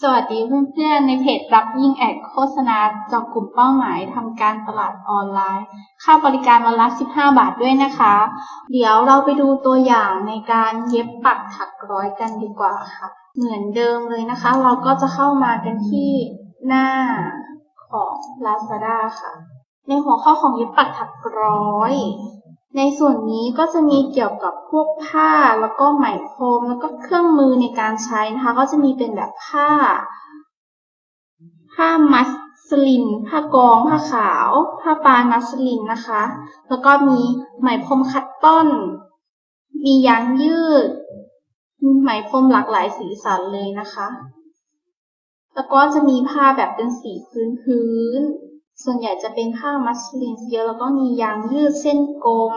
สวัสดีเพื่อนๆ ในเพจรับยิ่งแอดโฆษณาเจาะกลุ่มเป้าหมายทำการตลาดออนไลน์ ค่าบริการวันละ 15 บาทด้วยนะคะ เดี๋ยวเราไปดูตัวอย่างในการเย็บปักถักร้อยกันดีกว่าค่ะ เหมือนเดิมเลยนะคะ เราก็จะเข้ามากันที่หน้าของ Lazada ค่ะ ในหัวข้อของเย็บปักถักร้อย ในส่วนนี้ก็จะมีเกี่ยวกับพวกผ้าแล้วก็ไหมพรมแล้วก็เครื่องมือในการใช้นะคะ ก็จะมีเป็นแบบผ้า ผ้ามัสลิน ผ้ากอง ผ้าขาว ผ้าปานมัสลินนะคะ แล้วก็มีไหมพรมคัตตอน มียางยืด ไหมพรมหลากหลายสีสันเลยนะคะ แล้วก็จะมีผ้าแบบเป็นสีพื้นพื้น ส่วนใหญ่จะเป็นผ้ามัสลินเยอะแล้วก็มียางยืดเส้นกลม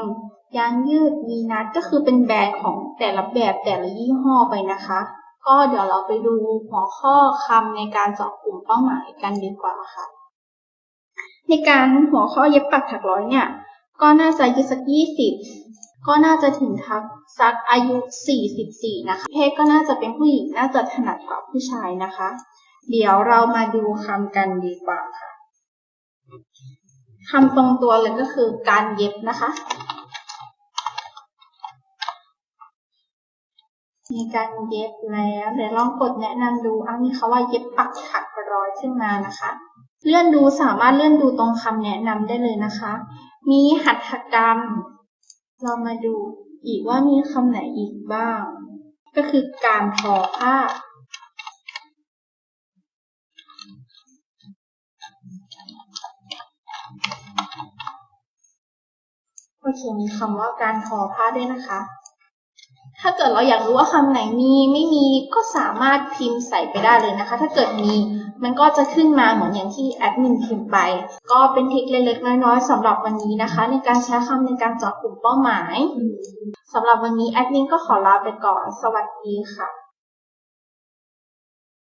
ยางยืดวีนัทก็คือเป็นแบรนด์ของแต่ละแบบแต่ละยี่ห้อไปนะคะ ก็เดี๋ยวเราไปดูหัวข้อคำในการเจาะกลุ่มเป้าหมายกันดีกว่าค่ะ ในการหัวข้อเย็บปักถักร้อยเนี่ย ก็น่าจะอายุสักยี่สิบก็น่าจะถึงทักสักอายุสี่สิบสี่นะคะ เพศก็น่าจะเป็นผู้หญิงน่าจะถนัดกว่าผู้ชายนะคะ เดี๋ยวเรามาดูคำกันดีกว่าค่ะ คำตรงตัวเลยก็คือการเย็บนะคะมีการเย็บแล้วเดี๋ยวลองกดแนะนำดูอันนี้เขาว่าเย็บปักถักร้อยขึ้นมานะคะ เลื่อนดูสามารถเลื่อนดูตรงคำแนะนำได้เลยนะคะ มีหัตถกรรม เรามาดูอีกว่ามีคำไหนอีกบ้าง ก็คือการทอผ้า โอเคมีคำว่าการทอผ้าด้วยนะคะ ถ้าเกิดเราอยากรู้ว่าคำไหนมีไม่มีก็สามารถพิมพ์ใส่ไปได้เลยนะคะ ถ้าเกิดมีมันก็จะขึ้นมาเหมือนอย่างที่แอดมินพิมพ์ไป ก็เป็นทริคเล็กๆน้อยๆสำหรับวันนี้นะคะ ในการใช้คำในการเจาะกลุ่มเป้าหมายสำหรับวันนี้แอดมินก็ขอลาไปก่อน สวัสดีค่ะ